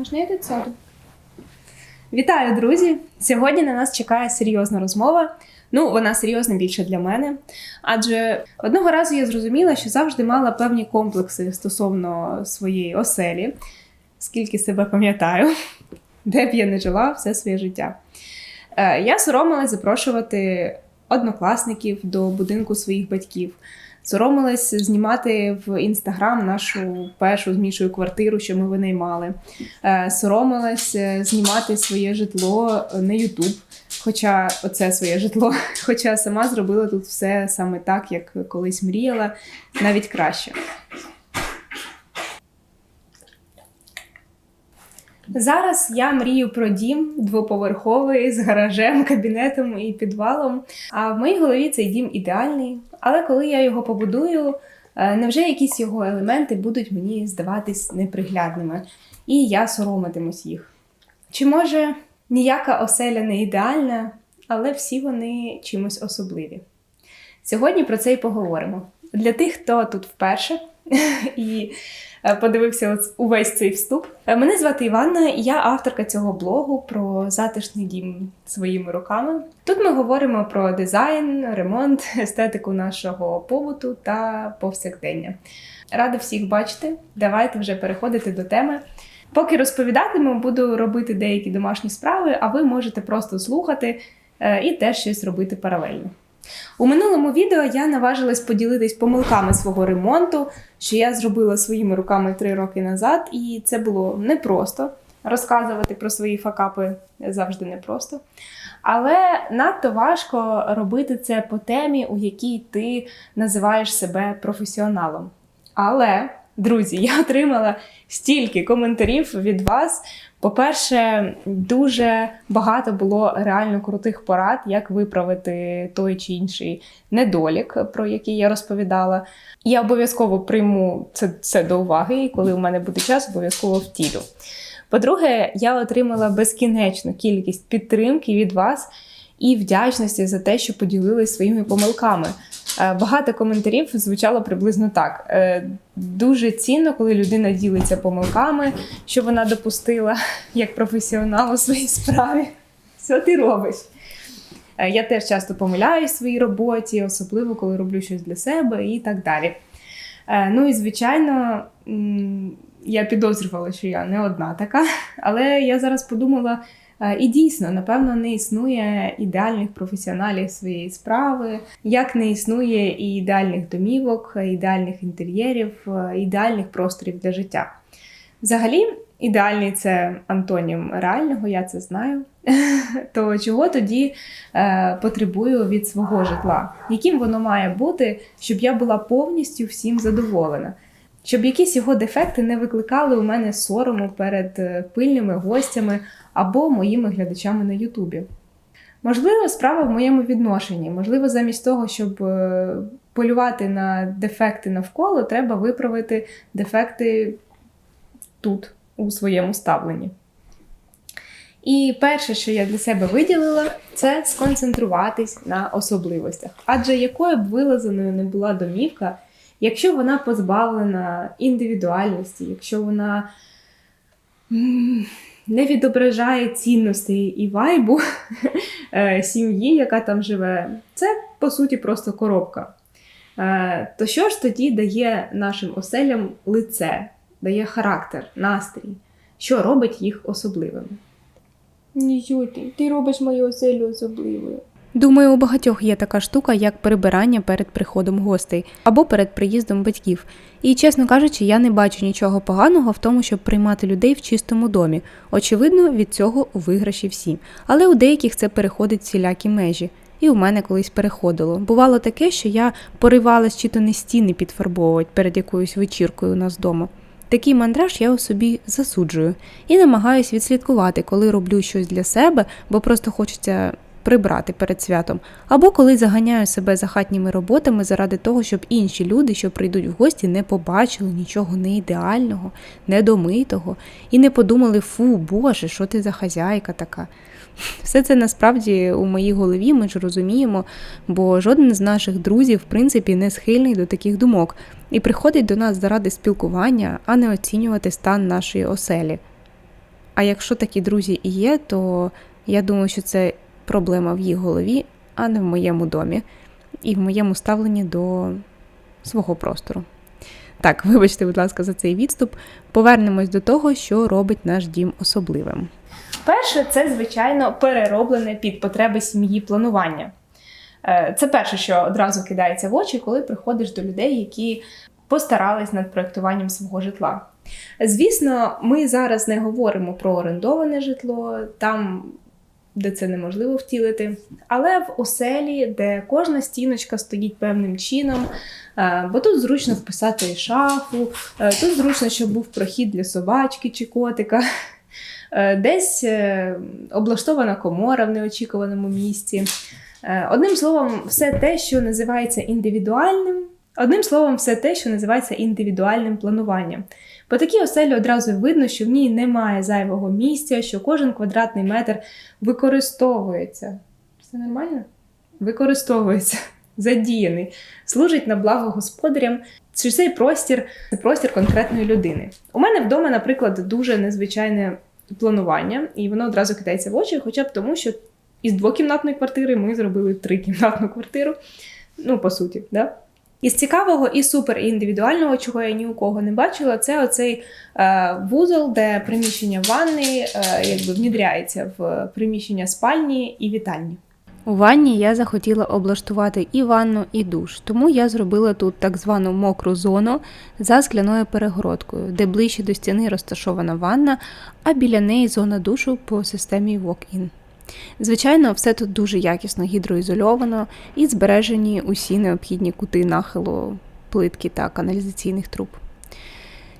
Можна йти сяду. Вітаю, друзі! Сьогодні на нас чекає серйозна розмова. Ну, вона серйозна більше для мене. Адже одного разу я зрозуміла, що завжди мала певні комплекси стосовно своєї оселі, скільки себе пам'ятаю, де б я не жила все своє життя. Е, Я соромилась запрошувати однокласників до будинку своїх батьків. Соромилась знімати в інстаграм нашу першу змішую квартиру, що ми винаймали. Е, Соромилась е, знімати своє житло на Ютуб, хоча оце своє житло, хоча сама зробила тут все саме так, як колись мріяла, навіть краще. Зараз я мрію про дім двоповерховий з гаражем, кабінетом і підвалом. А в моїй голові цей дім ідеальний. Але коли я його побудую, е, невже якісь його елементи будуть мені здаватись неприглядними, і я соромитимусь їх? Чи може ніяка оселя не ідеальна, але всі вони чимось особливі? Сьогодні про це і поговоримо. Для тих, хто тут вперше і е, подивився увесь цей вступ. Е, Мене звати Іванна, і я авторка цього блогу про затишний дім своїми руками. Тут ми говоримо про дизайн, ремонт, естетику нашого побуту та повсякдення. Рада всіх бачити. Давайте вже переходити до теми. Поки розповідатиму, буду робити деякі домашні справи, а ви можете просто слухати е, і теж щось робити паралельно. У минулому відео я наважилась поділитись помилками свого ремонту, що я зробила своїми руками три роки назад, і це було непросто. Розказувати про свої факапи завжди непросто. Але надто важко робити це по темі, у якій ти називаєш себе професіоналом. Але, друзі, я отримала стільки коментарів від вас. По-перше, дуже багато було реально крутих порад, як виправити той чи інший недолік, про який я розповідала. Я обов'язково прийму це, це до уваги, і коли у мене буде час, обов'язково втілю. По-друге, я отримала безкінечну кількість підтримки від вас і вдячності за те, що поділились своїми помилками. Е, Багато коментарів звучало приблизно так. Е, Дуже цінно, коли людина ділиться помилками, що вона допустила як професіонал у своїй справі. Що ти робиш? Е, Я теж часто помиляюсь в своїй роботі, особливо коли роблю щось для себе і так далі. Ну і звичайно, я підозрювала, що я не одна така, але я зараз подумала. Е, І дійсно, напевно, не існує ідеальних професіоналів своєї справи, як не існує і ідеальних домівок, ідеальних інтер'єрів, е, ідеальних просторів для життя. Взагалі, ідеальний це антонім реального, я це знаю. То чого тоді е, потребую від свого житла? Яким воно має бути, щоб я була повністю всім задоволена? Щоб якісь його дефекти не викликали у мене сорому перед е, пильними гостями або моїми глядачами на Ютубі. Можливо, справа в моєму відношенні. Можливо, замість того, щоб е, полювати на дефекти навколо, треба виправити дефекти тут, у своєму ставленні. І перше, що я для себе виділила, це сконцентруватись на особливостях. Адже якою б вилазаною не була домівка, якщо вона позбавлена індивідуальності, якщо вона не відображає цінностей і вайбу е, сім'ї, яка там живе, це по суті просто коробка. Е, То що ж тоді дає нашим оселям лице, дає характер, настрій, що робить їх особливими? Нічуті, ти робиш мою оселю особливою. Думаю, у багатьох є така штука, як прибирання перед приходом гостей або перед приїздом батьків. І, чесно кажучи, я не бачу нічого поганого в тому, щоб приймати людей в чистому домі. Очевидно, від цього у виграші всі. Але у деяких це переходить всілякі межі. І у мене колись переходило. Бувало таке, що я поривалась чи то не стіни підфарбовувати перед якоюсь вечіркою у нас вдома. Такий мандраж я у собі засуджую і намагаюсь відслідкувати, коли роблю щось для себе, бо просто хочеться прибрати перед святом, або коли заганяю себе за хатніми роботами заради того, щоб інші люди, що прийдуть в гості, не побачили нічого не ідеального, недомитого, і не подумали, фу, Боже, що ти за хазяйка така. Все це насправді у моїй голові ми ж розуміємо, бо жоден з наших друзів, в принципі, не схильний до таких думок і приходить до нас заради спілкування, а не оцінювати стан нашої оселі. А якщо такі друзі і є, то я думаю, що це проблема в їх голові, а не в моєму домі і в моєму ставленні до свого простору. Так, вибачте, будь ласка, за цей відступ. Повернемось до того, що робить наш дім особливим. Перше, це, звичайно, перероблене під потреби сім'ї планування. Е, Це перше, що одразу кидається в очі, коли приходиш до людей, які постарались над проєктуванням свого житла. Звісно, ми зараз не говоримо про орендоване житло, там, де це неможливо втілити, але в оселі, де кожна стіночка стоїть певним чином, е, бо тут зручно вписати шафу, е, тут зручно, щоб був прохід для собачки чи котика. Е, Десь облаштована комора в неочікуваному місці. Одним словом, все те, що називається індивідуальним. Одним словом, все те, що називається індивідуальним плануванням. По такій оселі одразу видно, що в ній немає зайвого місця, що кожен квадратний метр використовується. Все нормально? Використовується, задіяний, служить на благо господарям. Що цей простір це простір конкретної людини. У мене вдома, наприклад, дуже незвичайне планування, і воно одразу кидається в очі, хоча б тому, що із двокімнатної квартири ми зробили трикімнатну квартиру. Ну, по суті, да? Із цікавого і супер індивідуального, чого я ні у кого не бачила, це оцей е, вузол, де приміщення ванни е, якби внідряється в приміщення спальні і вітальні. У ванні я захотіла облаштувати і ванну, і душ, тому я зробила тут так звану мокру зону за скляною перегородкою, де ближче до стіни розташована ванна, а біля неї зона душу по системі walk-in. Звичайно, все тут дуже якісно гідроізольовано і збережені усі необхідні кути нахилу плитки та каналізаційних труб.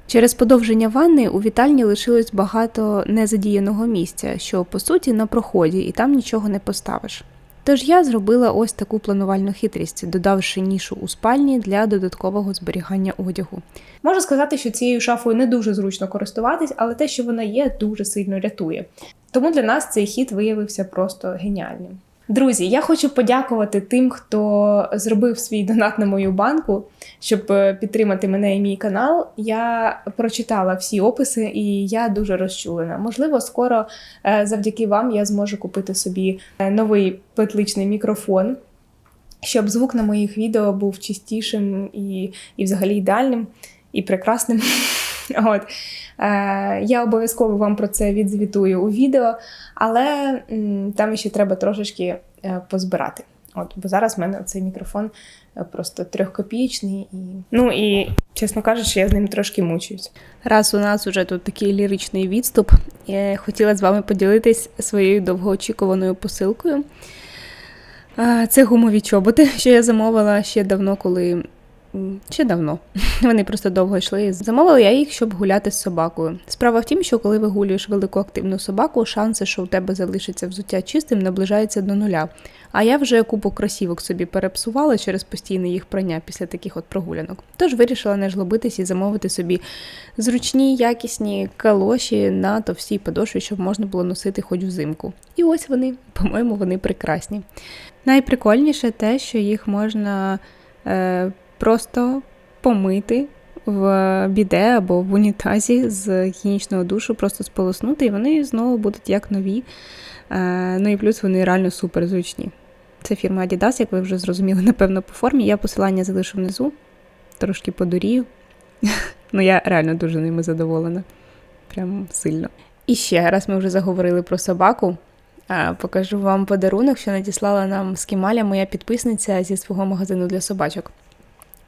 Через подовження ванни у вітальні лишилось багато незадіяного місця, що по суті на проході, і там нічого не поставиш. Тож я зробила ось таку планувальну хитрість, додавши нішу у спальні для додаткового зберігання одягу. Можу сказати, що цією шафою не дуже зручно користуватись, але те, що вона є, дуже сильно рятує. Тому для нас цей хід виявився просто геніальним. Друзі, я хочу подякувати тим, хто зробив свій донат на мою банку, щоб е, підтримати мене і мій канал. Я прочитала всі описи і я дуже розчулена. Можливо, скоро е, завдяки вам я зможу купити собі е, новий петличний мікрофон, щоб звук на моїх відео був чистішим і, і взагалі ідеальним і прекрасним. От. Е, я обов'язково вам про це відзвітую у відео, але м, там ще треба трошечки е, позбирати. От, бо зараз в мене цей мікрофон е, просто трьохкопієчний. І... Ну і, чесно кажучи, я з ним трошки мучуюсь. Раз у нас уже тут такий ліричний відступ, я хотіла з вами поділитись своєю довгоочікуваною посилкою. Це гумові чоботи, що я замовила ще давно, коли. Ще давно. Вони просто довго йшли. Замовила я їх, щоб гуляти з собакою. Справа в тім, що коли вигулюєш велику активну собаку, шанси, що у тебе залишиться взуття чистим, наближаються до нуля. А я вже купу кросівок собі перепсувала через постійне їх прання після таких от прогулянок. Тож вирішила не жлобитись і замовити собі зручні, якісні калоші на товстій подошві, щоб можна було носити хоч взимку. І ось вони, по-моєму, вони прекрасні. Найприкольніше те, що їх можна е, просто помити в біде або в унітазі з гігієнічного душу, просто сполоснути, і вони знову будуть як нові. Е, ну і плюс вони реально супер зручні. Це фірма Adidas, як ви вже зрозуміли, напевно, по формі. Я посилання залишу внизу, трошки подурію. ну, я реально дуже ними задоволена. Прям сильно. І ще раз ми вже заговорили про собаку. Покажу вам подарунок, що надіслала нам з Кімаля моя підписниця зі свого магазину для собачок.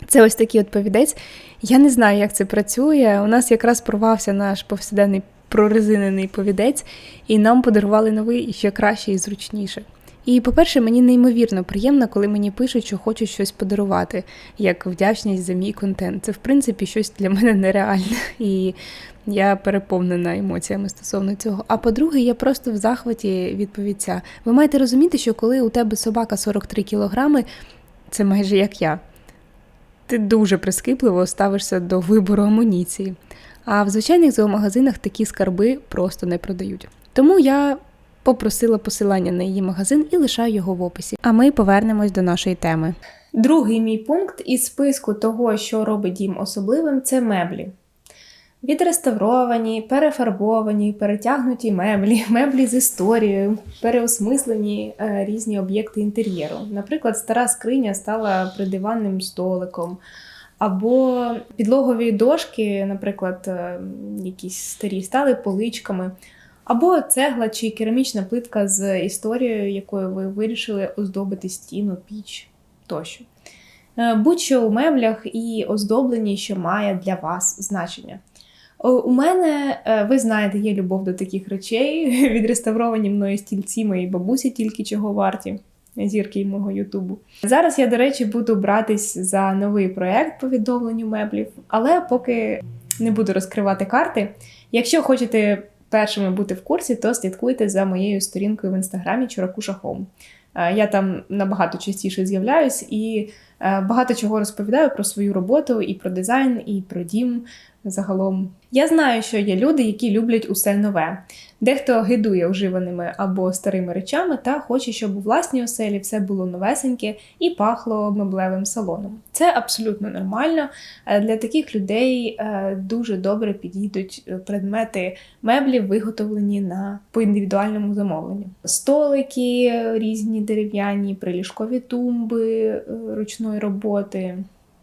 Це ось такий от повідець. Я не знаю, як це працює. У нас якраз порвався наш повсякденний прорезинений повідець, і нам подарували новий ще краще і зручніше. І, по-перше, мені неймовірно приємно, коли мені пишуть, що хочуть щось подарувати, як вдячність за мій контент. Це, в принципі, щось для мене нереальне. І я переповнена емоціями стосовно цього. А по-друге, я просто в захваті від повідця. Ви маєте розуміти, що коли у тебе собака 43 кілограми, це майже як я. Ти дуже прискіпливо ставишся до вибору амуніції. А в звичайних зоомагазинах такі скарби просто не продають. Тому я попросила посилання на її магазин і лишаю його в описі. А ми повернемось до нашої теми. Другий мій пункт із списку того, що робить дім особливим, це меблі. Відреставровані, перефарбовані, перетягнуті меблі, меблі з історією, переосмислені е, різні об'єкти інтер'єру. Наприклад, стара скриня стала придиванним столиком, або підлогові дошки, наприклад, е, якісь старі стали поличками, або цегла чи керамічна плитка з історією, якою ви вирішили оздобити стіну, піч тощо. Е, Будь-що у меблях і оздобленні, що має для вас значення. У мене, е, ви знаєте, є любов до таких речей. Відреставровані мною стільці моєї бабусі, тільки чого варті. Зірки мого Ютубу. Зараз я, до речі, буду братись за новий проект по відновленню меблів, але поки не буду розкривати карти. Якщо хочете першими бути в курсі, то слідкуйте за моєю сторінкою в інстаграмі Чуракуша Home. Е, Я там набагато частіше з'являюсь і е, багато чого розповідаю про свою роботу, і про дизайн, і про дім загалом. Я знаю, що є люди, які люблять усе нове. Дехто гидує вживаними або старими речами та хоче, щоб у власній оселі все було новесеньке і пахло меблевим салоном. Це абсолютно нормально. Е, Для таких людей е, дуже добре підійдуть е, предмети меблів, виготовлені на по індивідуальному замовленню. Столики різні дерев'яні, приліжкові тумби ручної роботи.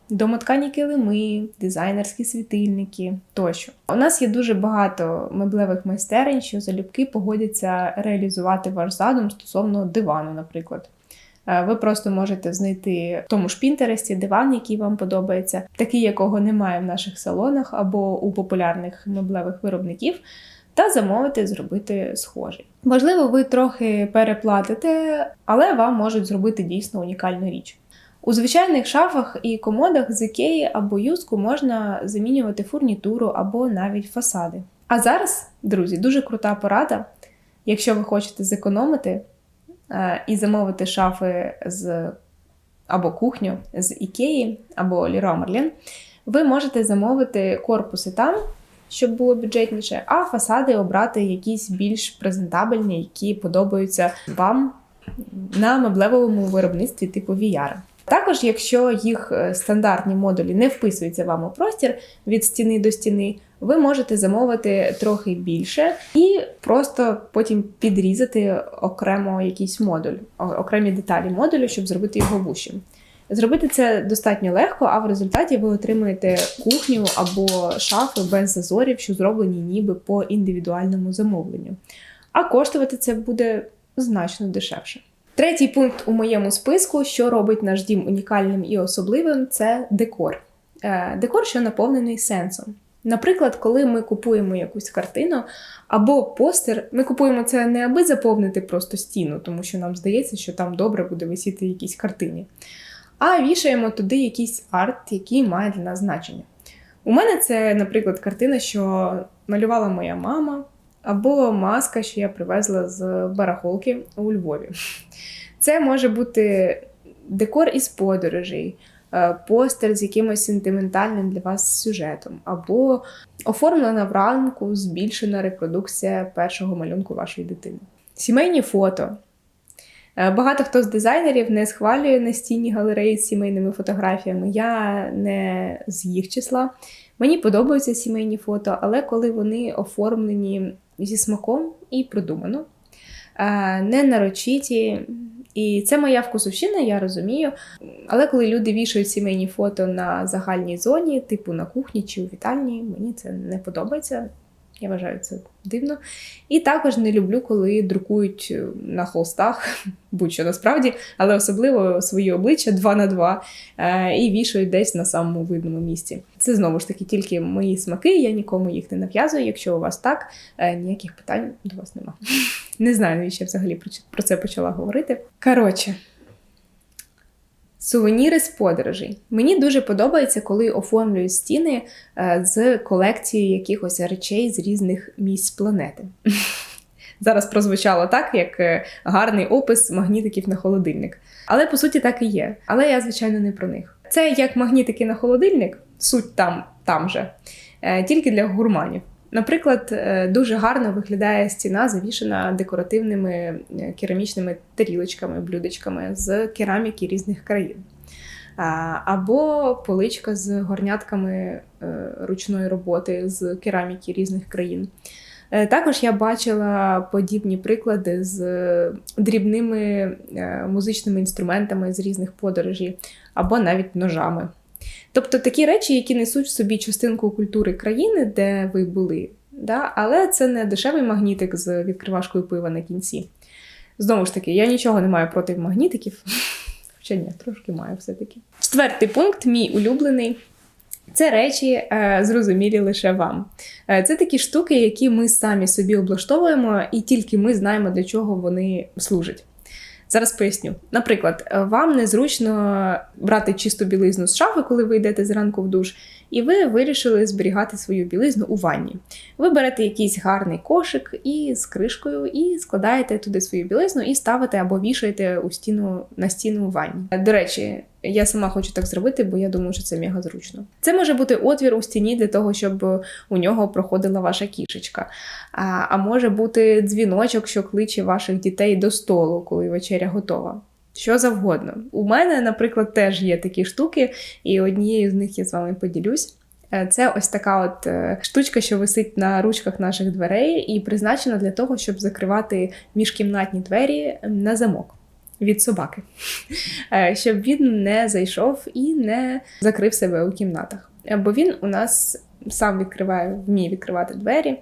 Домоткані килими, дизайнерські світильники тощо. У нас є дуже багато меблевих майстерень, що залюбки погодяться реалізувати ваш задум стосовно дивану, наприклад. Е, Ви просто можете знайти в тому ж Пінтересті диван, який вам подобається, такий, якого немає в наших салонах або у популярних меблевих виробників, та замовити зробити схожий. Можливо, ви трохи переплатите, але вам можуть зробити дійсно унікальну річ. У звичайних шафах і комодах з Ікеї або юску можна замінювати фурнітуру або навіть фасади. А зараз, друзі, дуже крута порада. Якщо ви хочете зекономити е, і замовити шафи з або кухню з Ікеї або Leroy Merlin, ви можете замовити корпуси там, щоб було бюджетніше, а фасади обрати якісь більш презентабельні, які подобаються вам на меблевому виробництві типу VR. Також, якщо їх е, стандартні модулі не вписуються вам у простір від стіни до стіни, ви можете замовити трохи більше і просто потім підрізати окремо якийсь модуль, окремі деталі модулю, щоб зробити його вущим. Зробити це достатньо легко, а в результаті ви отримуєте кухню або шафи без зазорів, що зроблені ніби по індивідуальному замовленню. А коштувати це буде значно дешевше. Третій пункт у моєму списку, що робить наш дім унікальним і особливим, це декор. Е, Декор, що наповнений сенсом. Наприклад, коли ми купуємо якусь картину або постер, ми купуємо це не аби заповнити просто стіну, тому що нам здається, що там добре буде висіти якісь картині, а вішаємо туди якийсь арт, який має для нас значення. У мене це, наприклад, картина, що малювала моя мама, або маска, що я привезла з барахолки у Львові. Це може бути декор із подорожей, е, постер з якимось сентиментальним для вас сюжетом, або оформлена вранку збільшена репродукція першого малюнку вашої дитини. Сімейні фото. Е, Багато хто з дизайнерів не схвалює настінні галереї з сімейними фотографіями. Я не з їх числа. Мені подобаються сімейні фото, але коли вони оформлені зі смаком і продумано, не нарочиті. І це моя вкусовщина, я розумію. Але коли люди вішають сімейні фото на загальній зоні, типу на кухні чи у вітальні, мені це не подобається. Я вважаю це дивно. І також не люблю, коли друкують е, на холстах, будь-що насправді, але особливо свої обличчя два на два е, і вішають десь на самому видному місці. Це знову ж таки тільки мої смаки, я нікому їх не нав'язую. Якщо у вас так, е, ніяких питань до вас нема. Не знаю, навіщо я взагалі про це почала говорити. Коротше. Сувеніри з подорожей. Мені дуже подобається, коли оформлюють стіни е, з колекцією якихось речей з різних місць планети. Зараз прозвучало так, як е, гарний опис магнітиків на холодильник. Але по суті так і є. Але я, звичайно, не про них. Це як магнітики на холодильник, суть там, там же, е, тільки для гурманів. Наприклад, е, дуже гарно виглядає стіна, завішена декоративними е, керамічними тарілочками, блюдечками з кераміки різних країн. або поличка з горнятками е, ручної роботи з кераміки різних країн. Також я бачила подібні приклади з дрібними музичними інструментами з різних подорожей, або навіть ножами. Тобто такі речі, які несуть в собі частинку культури країни, де ви були, да? але це не дешевий магнітик з відкривашкою пива на кінці. Знову ж таки, я нічого не маю проти магнітиків. Хоча ні, трошки маю все-таки. Четвертий пункт, мій улюблений. Це речі, е, зрозумілі лише вам. Е, Це такі штуки, які ми самі собі облаштовуємо, і тільки ми знаємо, для чого вони служать. Зараз поясню. Наприклад, е, вам незручно брати чисту білизну з шафи, коли ви йдете зранку в душ, і ви вирішили зберігати свою білизну у ванні. Ви берете якийсь гарний кошик і з кришкою, і складаєте туди свою білизну і ставите або вішаєте у стіну на стіну у ванні. До речі, я сама хочу так зробити, бо я думаю, що це мега зручно. Це може бути отвір у стіні для того, щоб у нього проходила ваша кішечка. А, а може бути дзвіночок, що кличе ваших дітей до столу, коли вечеря готова. Що завгодно. У мене, наприклад, теж є такі штуки, і однією з них я з вами поділюсь. Е, Це ось така от е, штучка, що висить на ручках наших дверей, і призначена для того, щоб закривати міжкімнатні двері на замок від собаки, Е, щоб він не зайшов і не закрив себе у кімнатах. Бо він у нас сам відкриває, вміє відкривати двері.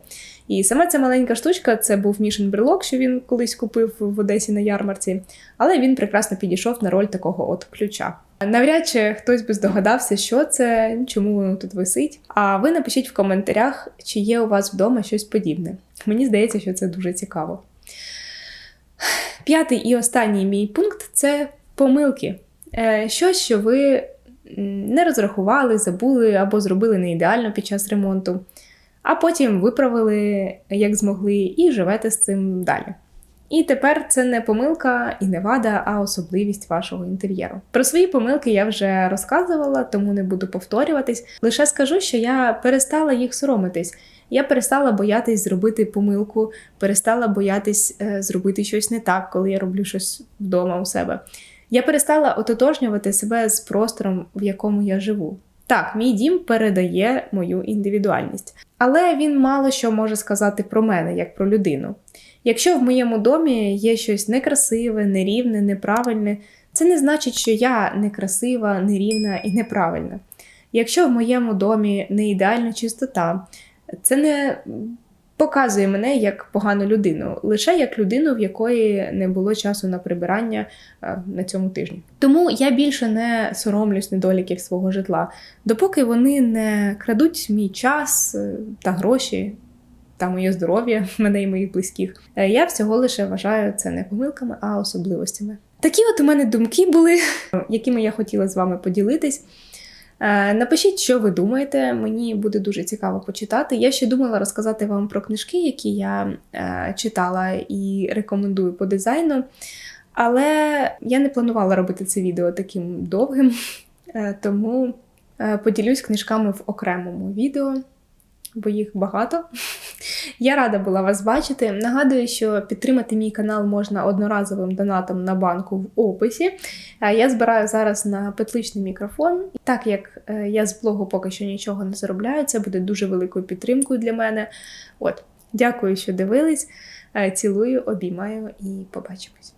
І сама ця маленька штучка це був мішин брелок, що він колись купив в Одесі на ярмарці, але він прекрасно підійшов на роль такого от ключа. Навряд чи хтось би здогадався, що це, чому воно тут висить. А ви напишіть в коментарях, чи є у вас вдома щось подібне. Мені здається, що це дуже цікаво. П'ятий і останній мій пункт це помилки. Е, Щось, що ви не розрахували, забули або зробили не ідеально під час ремонту, а потім виправили як змогли і живете з цим далі. І тепер це не помилка і не вада, а особливість вашого інтер'єру. Про свої помилки я вже розказувала, тому не буду повторюватись. Лише скажу, що я перестала їх соромитись. Я перестала боятись зробити помилку, перестала боятись е, зробити щось не так, коли я роблю щось вдома у себе. Я перестала ототожнювати себе з простором, в якому я живу. Так, мій дім передає мою індивідуальність, але він мало що може сказати про мене, як про людину. Якщо в моєму домі є щось некрасиве, нерівне, неправильне, це не значить, що я некрасива, нерівна і неправильна. Якщо в моєму домі не ідеальна чистота, це не показує мене як погану людину, лише як людину, в якої не було часу на прибирання е, на цьому тижні. Тому я більше не соромлюсь недоліків свого житла, допоки вони не крадуть мій час е, та гроші. Та моє здоров'я мене і моїх близьких. Е, Я всього лише вважаю це не помилками, а особливостями. Такі от у мене думки були, якими я хотіла з вами поділитись. Е, Напишіть, що ви думаєте. Мені буде дуже цікаво почитати. Я ще думала розказати вам про книжки, які я е, читала і рекомендую по дизайну. Але я не планувала робити це відео таким довгим, тому поділюсь книжками в окремому відео, бо їх багато. Я рада була вас бачити. Нагадую, що підтримати мій канал можна одноразовим донатом на банку в описі. Е, Я збираю зараз на петличний мікрофон. Так як е, я з блогу поки що нічого не заробляю, це буде дуже великою підтримкою для мене. От, дякую, що дивились. Е, Цілую, обіймаю і побачимось.